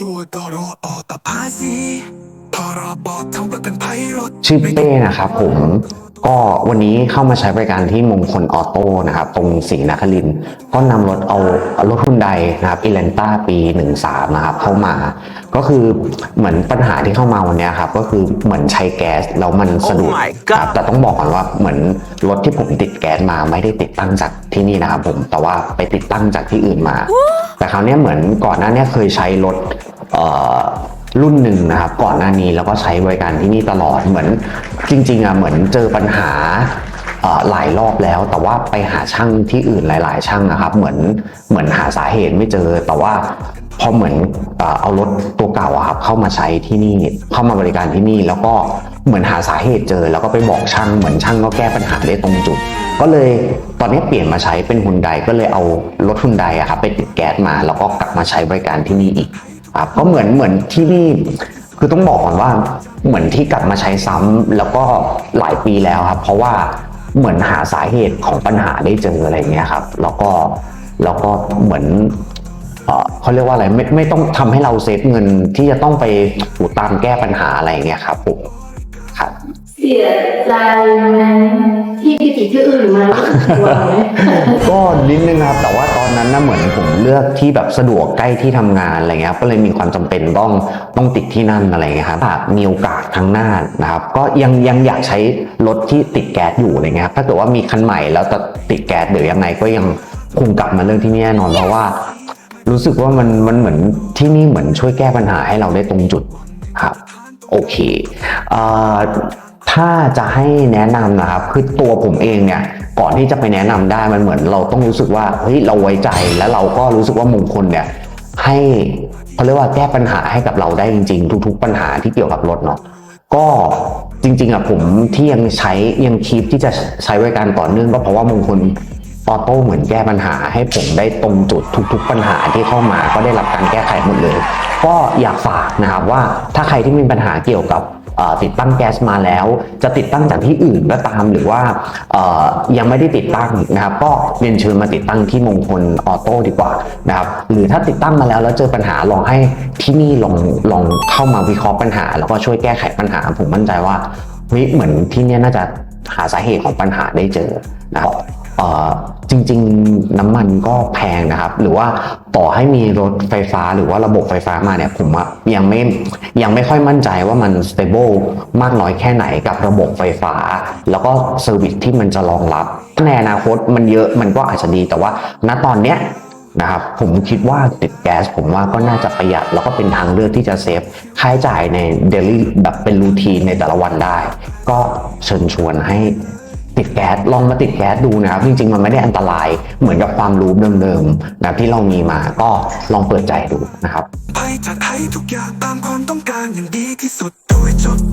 ตัวตรอออกตภาษีพรบทำประกันภัยรถ ชื่อเป้นะครับผมก็วันนี้เข้ามาใช้บริการที่มงคลออโต้นะครับ ตรงศรีนครินทร์ก็นำรถเอาเอารถฮุนไดนะครับอีเลนต้าปี 13 นะครับ เข้ามา ก็คือเหมือนปัญหาที่เข้ามาวันเนี้ยครับ ก็คือเหมือนใช้แก๊สแล้วมันสะดวก Oh my ค God รับแต่ต้องบอกก่อนว่าเหมือนรถที่ผมติดแก๊สมาไม่ได้ติดตั้งจากที่นี่นะครับผมแต่ว่าไปติดตั้งจากที่อื่นมา แต่คราวเนี้ยเหมือนก่อนหน้าเนี้ยเคยใช้รถเอ่อ รุ่นหนึ่งนะครับก่อนหน้านี้แล้วก็ใช้บริการที่นี่ตลอดเหมือนจริงๆอะเหมือนเจอปัญหาหลายรอบแล้วแต่ว่าไปหาช่างที่อื่นหลาย ๆ ช่างนะครับ เหมือนเหมือนหาสาเหตุไม่เจอ แต่ว่าพอเหมือนเอารถตัวเก่าอะครับเข้ามาใช้ที่นี่เข้ามาบริการที่นี่ แล้วก็เหมือนหาสาเหตุเจอ แล้วก็ไปบอกช่างเหมือนช่างก็แก้ปัญหาได้ตรงจุด ก็เลยตอนนี้เปลี่ยนมาใช้เป็นฮุนไดก็เลยเอารถฮุนไดอะครับไปติดแก๊สมา แล้วก็กลับมาใช้บริการที่นี่อีก ครับก็เหมือนเหมือนที่นี่คือต้องบอกก่อนว่าเหมือนที่กลับมาใช้ซ้ำแล้วก็หลายปีแล้วครับ เพราะว่าเหมือนหาสาเหตุของปัญหาได้เจออะไรเงี้ยครับ แล้วก็แล้วก็เหมือนเอ่อเขาเรียกว่าอะไรไม่ไม่ต้องทำให้เราเซฟเงินที่จะต้องไปหูตามแก้ปัญหาอะไรเงี้ยครับผมครับ เสียใจไหมที่ไปติดที่อื่นมารู้สึกกลัวไหม ก็นิดนึงครับแต่ว่าต อนนั้นนะเหมือนผมเลือกที่แบบสะดวกใกล้ที่ทำงานอะไรเงี้ยครับก็เลยมีความจำเป็นต้องต้องติดที่นั่นอะไรเงี้ยครับถ้ามีโอกาสครั้งหน้านะครับ ก็ยังยังอยากใช้รถที่ติดแก๊สอยู่อะไรเงี้ยครับถ้าเกิดว่ามีคันใหม่แล้วจะติดแก๊สหรือยังไงก็ยังคงกลับมาเรื่องที่นี่แน่นอนเพราะว่า รู้สึกว่ามันมันเหมือนที่นี่เหมือนช่วยแก้ปัญหาให้เราได้ตรงจุดครับโอเคเอ่อถ้าจะให้แนะนำนะครับคือตัวผมเองเนี่ย ก่อนที่จะไปแนะนำได้มันเหมือนเราต้องรู้สึกว่าเฮ้ยเราไว้ใจแล้วเราก็รู้สึกว่ามงคลเนี่ยให้เขาเรียกว่าแก้ปัญหาให้กับเราได้จริง ๆ ทุก ๆ ปัญหาที่เกี่ยวกับรถเนาะก็จริงๆอะผมที่ยังใช้ยังคีปที่จะใช้บริการต่อเนื่องก็เพราะว่ามงคลออโต้เหมือนแก้ปัญหาให้ผมได้ตรงจุดทุก ๆ ปัญหาที่เข้ามาก็ได้รับการแก้ไขหมดเลย ก็อยากฝากนะครับว่าถ้าใครที่มีปัญหาเกี่ยวกับติดตั้งแก๊สมาแล้ว จะติดตั้งจากที่อื่นก็ตามหรือว่ายังไม่ได้ติดตั้งนะครับ ก็เรียนเชิญมาติดตั้งที่มงคลออโต้ดีกว่านะครับหรือถ้าติดตั้งมาแล้วแล้วเจอปัญหาลองให้ที่นี่ลองลองเข้ามาวิเคราะห์ปัญหา แล้วก็ช่วยแก้ไขปัญหา ผมมั่นใจว่าเฮ้ยเหมือนที่นี่น่าจะหาสาเหตุของปัญหาได้เจอนะครับ จริง ๆ น้ำมันก็แพงนะครับ หรือว่าต่อให้มีรถไฟฟ้าหรือว่าระบบไฟฟ้ามาเนี่ยผมยังไม่ยังไม่ค่อยมั่นใจว่ามัน stable มากน้อยแค่ไหนกับระบบไฟฟ้า แล้วก็เซอร์วิสที่มันจะรองรับในอนาคตมันเยอะมันก็อาจจะดีแต่ว่า ณตอนเนี้ยนะครับผมคิดว่าติดแก๊สผมว่าก็น่าจะประหยัด แล้วก็เป็นทางเลือกที่จะเซฟค่าใช้จ่ายในเดลี่แบบเป็นรูทีนในแต่ละวันได้ ก็เชิญชวนให้ ติดแก๊สลองมาติดแก๊สดูนะครับ จริงๆ มันไม่ได้อันตรายเหมือนกับความรู้เดิมๆนะที่เรามีมาก็ลองเปิดใจดูนะครับไปจัดให้ทุกอย่างตามความต้องการอย่างดีที่สุดโดยจด